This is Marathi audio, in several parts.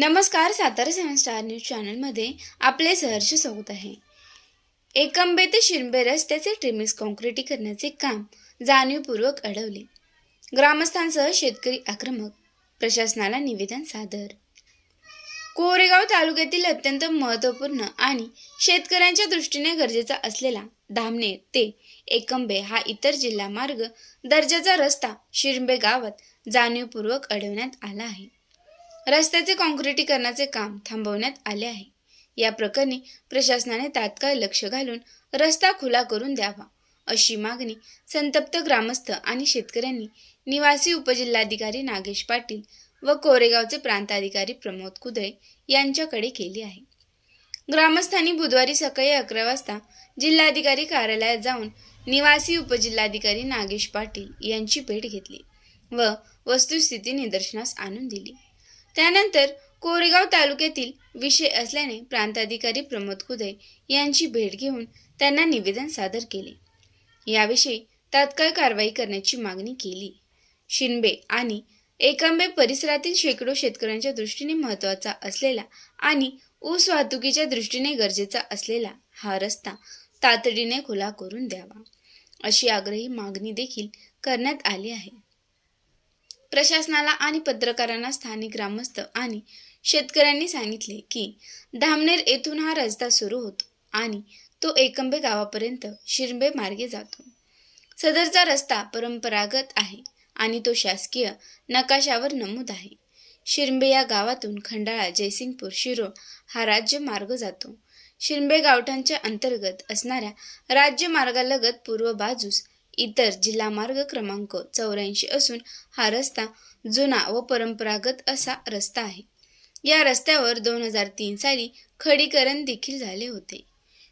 नमस्कार सातारा सेवन स्टार न्यूज चॅनलमध्ये आपले सहर्ष स्वागत आहे. एकंबे ते शिरंबे रस्त्याचे ट्रिमिक्स काँक्रिटीकरणाचे काम जाणीवपूर्वक अडवले. ग्रामस्थांसह शेतकरी आक्रमक प्रशासनाला निवेदन सादर. कोरेगाव तालुक्यातील अत्यंत महत्त्वपूर्ण आणि शेतकऱ्यांच्या दृष्टीने गरजेचा असलेला धामणे ते एकंबे हा इतर जिल्हा मार्ग दर्जाचा रस्ता शिरंबे गावात जाणीवपूर्वक अडवण्यात आला आहे. रस्त्याचे काँक्रिटीकरणाचे काम थांबवण्यात आले आहे. या प्रकरणी प्रशासनाने तात्काळ लक्ष घालून रस्ता खुला करून द्यावा अशी मागणी संतप्त ग्रामस्थ आणि शेतकऱ्यांनी निवासी उपजिल्हाधिकारी नागेश पाटील व कोरेगावचे प्रांताधिकारी प्रमोद कुदळे यांच्याकडे केली आहे. ग्रामस्थांनी बुधवारी सकाळी अकरा वाजता जिल्हाधिकारी कार्यालयात जाऊन निवासी उपजिल्हाधिकारी नागेश पाटील यांची भेट घेतली व वस्तुस्थिती निदर्शनास आणून दिली. त्यानंतर कोरेगाव तालुक्यातील विषय असल्याने प्रांताधिकारी प्रमोद कुदे यांची भेट घेऊन त्यांना निवेदन सादर केले. याविषयी तात्काळ कारवाई करण्याची मागणी केली. शिंबे आणि एकंबे परिसरातील शेकडो शेतकऱ्यांच्या दृष्टीने महत्त्वाचा असलेला आणि ऊस वाहतुकीच्या दृष्टीने गरजेचा असलेला हा रस्ता तातडीने खुला करून द्यावा अशी आग्रही मागणी देखील करण्यात आली आहे. प्रशासनाला आणि पत्रकारांना स्थानिक ग्रामस्थ आणि शेतकऱ्यांनी सांगितले की धामनेर येथून हा रस्ता सुरू होतो आणि तो एकंबे गावापर्यंत शिरंबे मार्गे जातो. सदरचा रस्ता परंपरागत आहे आणि तो शासकीय नकाशावर नमूद आहे. शिरंबे या गावातून खंडाळा जयसिंगपूर शिरोळ हा राज्य मार्ग जातो. शिरंबे गावठांच्या अंतर्गत असणाऱ्या राज्यमार्गालगत पूर्व बाजूस इतर जिल्हा मार्ग क्रमांक चौऱ्याऐंशी असून हा रस्ता जुना व परंपरागत असा रस्ता आहे. या रस्त्यावर दोन हजार तीन साली खडीकरण देखील झाले होते.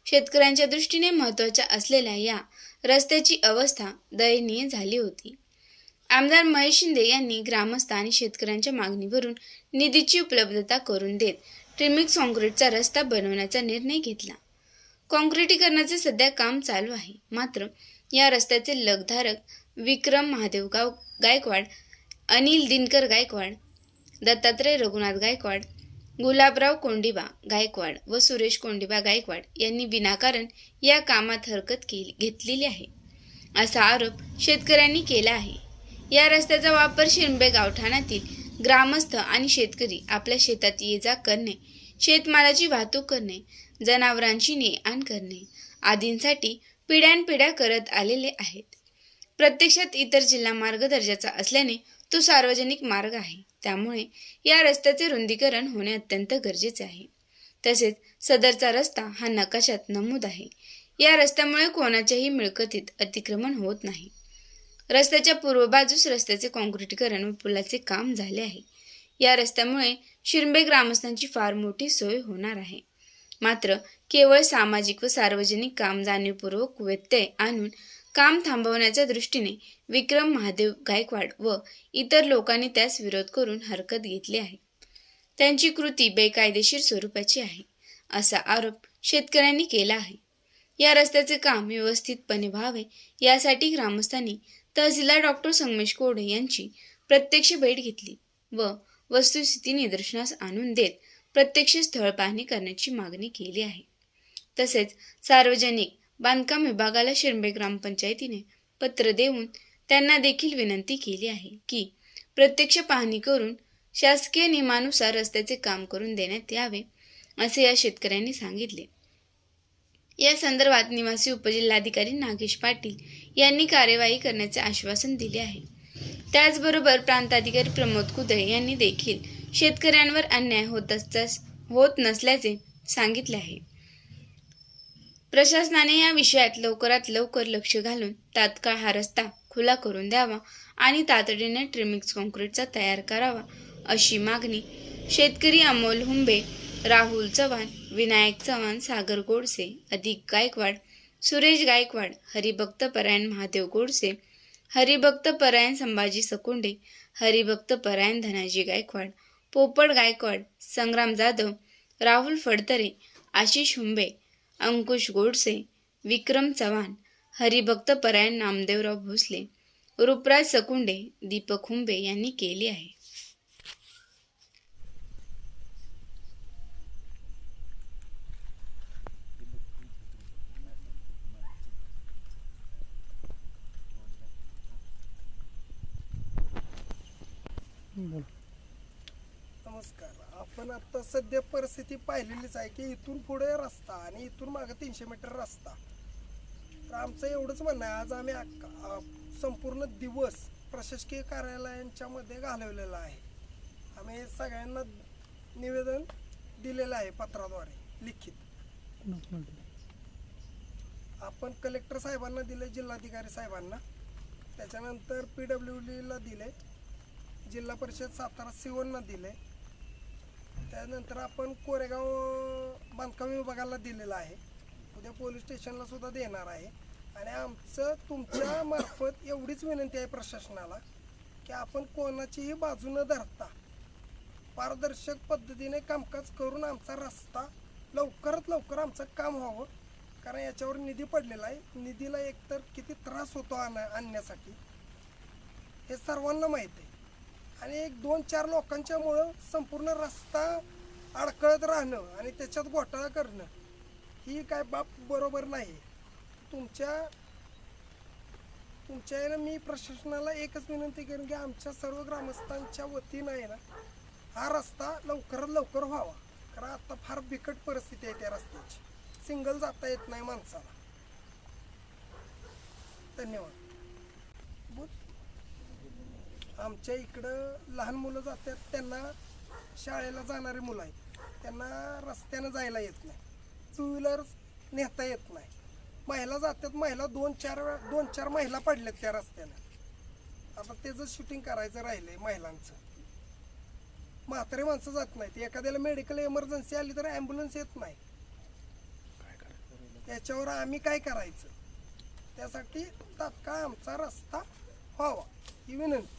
शेतकऱ्यांच्या दृष्टीने महत्त्वाच्या असलेल्या या रस्त्याची अवस्था दयनीय झाली होती. आमदार महेश शिंदे यांनी ग्रामस्थ आणि शेतकऱ्यांच्या मागणीवरून निधीची उपलब्धता करून देत ट्रिमिक्स काँक्रीटचा रस्ता बनवण्याचा निर्णय घेतला. काँक्रीटीकरणाचे सध्या काम चालू आहे. मात्र या रस्त्याचे लगधारक विक्रम महादेव गाव गायकवाड अनिल दिनकर गायकवाड दत्तात्रय रघुनाथ गायकवाड गुलाबराव कोंडिबा गायकवाड व सुरेश कोंडिबा गायकवाड यांनी विनाकारण या कामात हरकत केली घेतलेली आहे. असा आरोप शेतकऱ्यांनी केला आहे. या रस्त्याचा वापर शिरंबे गावठाणातील ग्रामस्थ आणि शेतकरी आपल्या शेतात ये जा करणे शेतमालाची वाहतूक करणे जनावरांची ने आण करणे आदींसाठी पिढ्यानपिढ्या करत आलेले आहेत. प्रत्यक्षात इतर जिल्हा मार्ग दर्जाचा असल्याने तो सार्वजनिक मार्ग आहे. त्यामुळे या रस्त्याचे रुंदीकरण होणे अत्यंत गरजेचे आहे. तसेच सदरचा रस्ता हा नकाशात नमूद आहे. या रस्त्यामुळे कोणाच्याही मिळकतीत अतिक्रमण होत नाही. रस्त्याच्या पूर्व बाजूस रस्त्याचे काँक्रीटीकरण व पुलाचे काम झाले आहे. या रस्त्यामुळे शिरंबे ग्रामस्थांची फार मोठी सोय होणार आहे. मात्र केवळ सामाजिक व सार्वजनिक काम जाणीवपूर्वक व्यत्यय आणून काम थांबवण्याच्या दृष्टीने विक्रम महादेव गायकवाड व इतर लोकांनी त्यास विरोध करून हरकत घेतली आहे. त्यांची कृती बेकायदेशीर स्वरूपाची आहे असा आरोप शेतकऱ्यांनी केला आहे. या रस्त्याचे काम व्यवस्थितपणे व्हावे यासाठी ग्रामस्थांनी तहसीलदार डॉक्टर संगमेश कोडे यांची प्रत्यक्ष भेट घेतली व वस्तुस्थिती निदर्शनास आणून देत प्रत्यक्ष स्थळ पाहणी करण्याची मागणी केली आहे. तसेच सार्वजनिक बांधकाम विभागाला शिरंबे ग्रामपंचायतीने पत्र देऊन त्यांना देखील विनंती केली आहे की प्रत्यक्ष पाहणी करून शासकीय नियमानुसार रस्त्याचे काम करून देण्यात यावे असे या शेतकऱ्यांनी सांगितले. या संदर्भात निवासी उपजिल्हाधिकारी नागेश पाटील यांनी कार्यवाही करण्याचे आश्वासन दिले आहे. त्याचबरोबर प्रांताधिकारी प्रमोद कुदळे यांनी देखील शेतकऱ्यांवर अन्याय होत असताच होत नसल्याचे सांगितले आहे. प्रशासनाने या विषयात लवकरात लवकर लक्ष घालून तात्काळ हा रस्ता खुला करून द्यावा आणि तातडीने ट्रिमिक्स काँक्रीटचा तयार करावा अशी मागणी शेतकरी अमोल हुंबे राहुल चव्हाण विनायक चव्हाण सागर गोडसे अधिक गायकवाड सुरेश गायकवाड हरिभक्त परायण महादेव गोडसे हरिभक्त परायण संभाजी सकुंडे हरिभक्त परायण धनाजी गायकवाड पोपट गायकवाड संग्राम जाधव राहुल फडतरे आशिष हुंबे अंकुश गोडसे विक्रम चव्हाण हरिभक्त परायण नामदेवराव भोसले रूपराज सकुंडे दीपक हुंबे यांनी केले आहे. बोल. नमस्कार. आपण आता सध्या परिस्थिती पाहिलेलीच आहे की इथून पुढे रस्ता आणि इथून मागे तीनशे मीटर रस्ता. तर आमचं एवढंच म्हणणं आहे. आज आम्ही संपूर्ण दिवस प्रशासकीय कार्यालयांच्या मध्ये घालवलेला आहे. आम्ही सगळ्यांना निवेदन दिलेलं आहे पत्राद्वारे लिखित. आपण कलेक्टर साहेबांना दिले जिल्हाधिकारी साहेबांना. त्याच्यानंतर पी डब्ल्यू डीला दिले जिल्हा परिषद सातारा सिवनला दिले त्यानंतर आपण कोरेगाव बांधकाम विभागाला दिलेलं आहे. उद्या पोलीस स्टेशनला सुद्धा देणार आहे. आणि आमचं तुमच्या मार्फत एवढीच विनंती आहे प्रशासनाला की आपण कोणाचीही बाजू न धरता पारदर्शक पद्धतीने कामकाज करून आमचा रस्ता लवकरात लवकर आमचं काम व्हावं. कारण याच्यावर निधी पडलेला आहे. निधीला एकतर किती त्रास होतो आण आणण्यासाठी हे सर्वांना माहीत आहे. आणि एक दोन चार लोकांच्यामुळं संपूर्ण रस्ता अडकळत राहणं आणि त्याच्यात घोटाळा करणं ही काय बाब बरोबर नाही. तुमच्या तुमच्या आहे ना मी प्रशासनाला एकच विनंती करेन की आमच्या सर्व ग्रामस्थांच्या वतीनं आहे ना हा रस्ता लवकरात लवकर व्हावा. कारण आता फार बिकट परिस्थिती आहे त्या रस्त्याची. सिंगल जाता येत नाही माणसाला. धन्यवाद. बोल आमच्या इकडं लहान मुलं जातात त्यांना शाळेला जाणारी मुलं आहेत. त्यांना रस्त्यानं जायला येत नाही. टू व्हीलर नेता येत नाही. महिला जातात महिला दोन चार दोन चार महिला पडल्यात त्या रस्त्यानं. आता त्याचं शूटिंग करायचं राहिलं आहे महिलांचं. म्हातारे माणसं जात नाहीत. एखाद्याला मेडिकल इमर्जन्सी आली तर ॲम्ब्युलन्स येत नाही. याच्यावर आम्ही काय करायचं? त्यासाठी तात्काळ आमचा रस्ता व्हावा. ही विनंती.